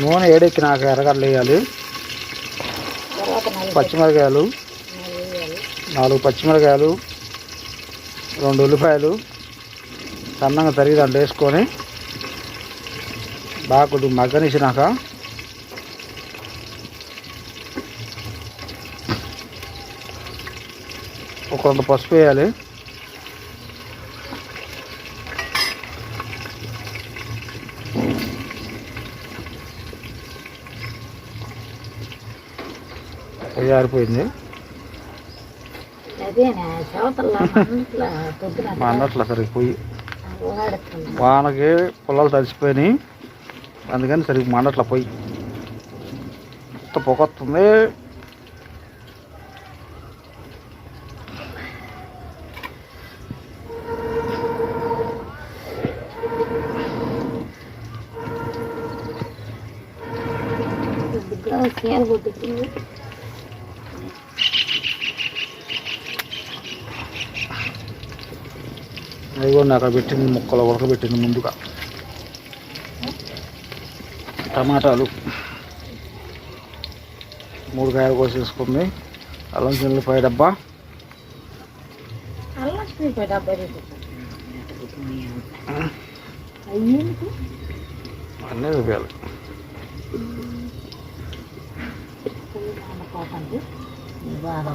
నూనె ఏడెక్కినాక ఎర్రగడ్డలు వేయాలి. పచ్చిమిరకాయలు నాలుగు పచ్చిమిరకాయలు రెండు ఉల్లిపాయలు. సన్నగా తరిగి దాంట్లో వేసుకొని బాగా కొద్దిగా మగ్గనిచ్చినాక ఒక రెండు పసుపు వేయాలి. పొద్దున మా అన్నట్లు సరిగ్గా ఓడాడుతుంది వానకి పొలాలు తడిసిపోయినాయి. అందుకని సరిగ్గా మండట్ల పోయి కొత్త పొగొస్తుంది అదిగోండి అక్కడ పెట్టింది ముక్కలు ఉడకబెట్టింది ముందుగా టమాటాలు మూడు కాయలు కోసేసుకుంది అల్లం చిల్లిపాయ డబ్బా అల్లం చూపే డబ్బా అయ్యేంటి అన్నీ చూపించాలి పోతుంది బాగా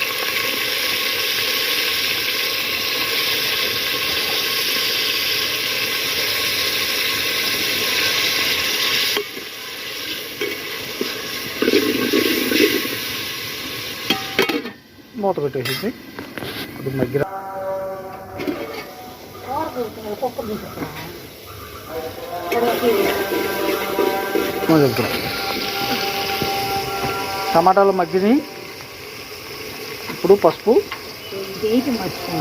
మూత పెట్టేసింది కొద్దిగా మగ్గిర చెప్తాం టమాటాలు మగ్గిని ఇప్పుడు పసుపు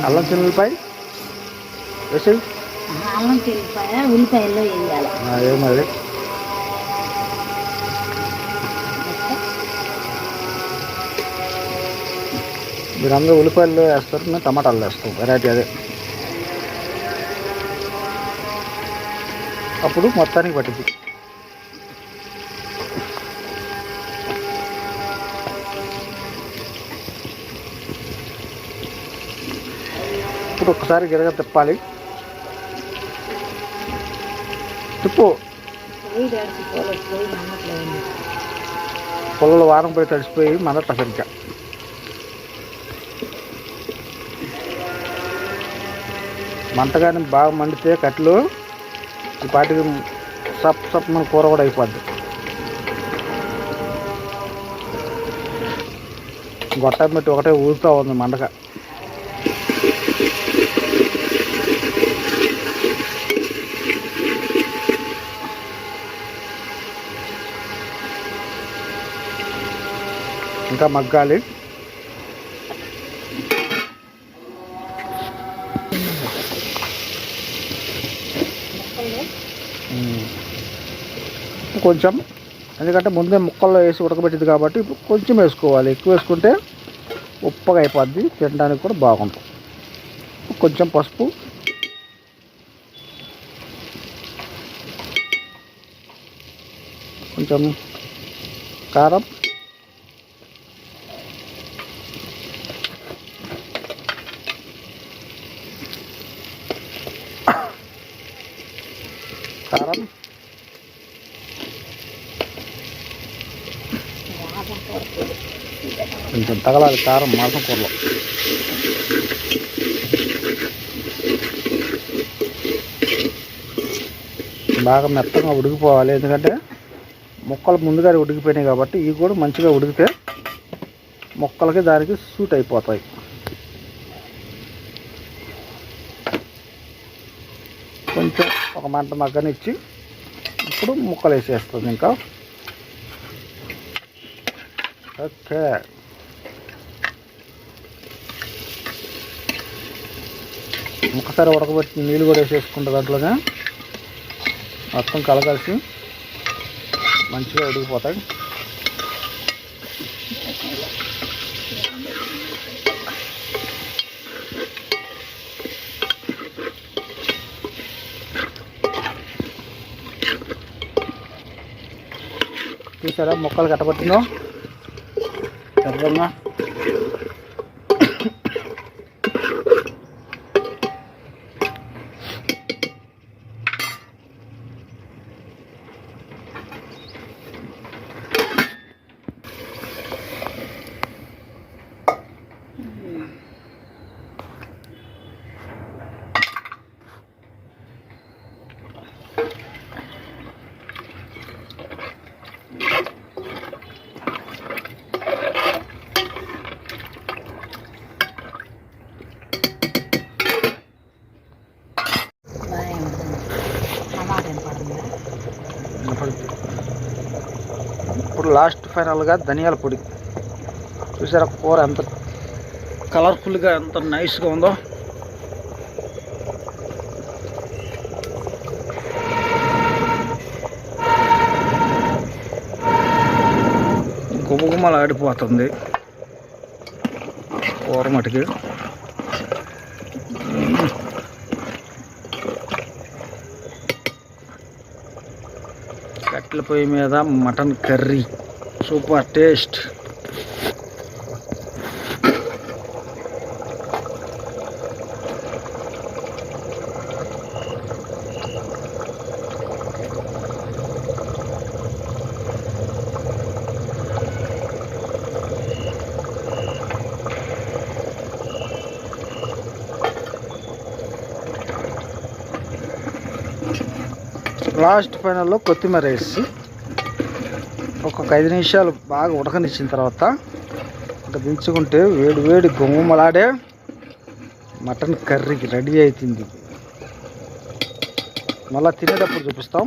అల్లం చిల్లిపాయ వేసి అల్లం చిల్లిపాయ ఉల్లిపాయల్లో వేయాలి? ఏమది మీరు. అందరూ ఉల్లిపాయలు వేస్తారు మేము టమాటాలు వేస్తాం వెరైటీ అదే. అప్పుడు మొత్తానికి పట్టింది ఇప్పుడు ఒకసారి గిరగ తిప్పాలి. తిప్పు. పొలంలో వారం పోయి తడిసిపోయి మనట్ల సరిగ్గా మంట కానీ బాగా మండితే కట్లు ఈ పాటికి సప్ సప్ మన కూర కూడా అయిపోద్ది. గొట్ట పెట్టి ఒకటే ఊరుతూ ఉంది మండక. ఇంకా మగ్గాలి. కొంచెం ఎందుకంటే ముందే ముక్కల్లో వేసి ఉడకబెట్టింది కాబట్టి ఇప్పుడు కొంచెం వేసుకోవాలి. ఎక్కువ వేసుకుంటే ఉప్పగా అయిపోద్ది తినడానికి కూడా బాగుంటుంది. కొంచెం పసుపు. కొంచెం కారం. కారం కొంచెం తగలాలి కారం మాసం కూరలో. బాగా మెత్తగా ఉడికిపోవాలి. ఎందుకంటే ముక్కలు ముందుగానే ఉడికిపోయినాయి కాబట్టి ఇవి కూడా మంచిగా ఉడికితే మొక్కలకి దానికి సూట్ అయిపోతాయి. కొంచెం ఒక మంట మగ్గనిచ్చి ఇప్పుడు ముక్కలు వేసేస్తుంది ఇంకా. ఓకే. ఒకసారి ఉడకబెట్టి నీళ్ళు కూడా వేసేసుకుంటే దాంట్లోనే. మొత్తం కలగలిసి మంచిగా ఉడికిపోతాయి. చూసారా? మొక్కలు కట్టబట్టిందో ఎర్రంగా బాగా ఉంటుంది టమాటా ఎంత పడుతుందా ఇప్పుడు లాస్ట్ ఫైనల్గా ధనియాల పొడి. చూసారా కూర ఎంత కలర్ఫుల్గా ఎంత నైస్గా ఉందో. గుమగుమలు ఆడిపోతుంది. కూర మటుకి. కట్టెల పొయ్యి మీద mutton curry. Sou com a testa. Last final, look at the ఒక్కొక్క ఐదు నిమిషాలు బాగా ఉడకనిచ్చిన తర్వాత ఒక దించుకుంటే వేడి వేడి గుమ్మలాడే మటన్ కర్రీకి రెడీ అవుతుంది మళ్ళీ తినేటప్పుడు చూపిస్తాం.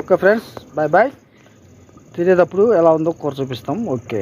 ఓకే ఫ్రెండ్స్ బాయ్ బాయ్ తినేటప్పుడు ఎలా ఉందో కూర చూపిస్తాం. ఓకే.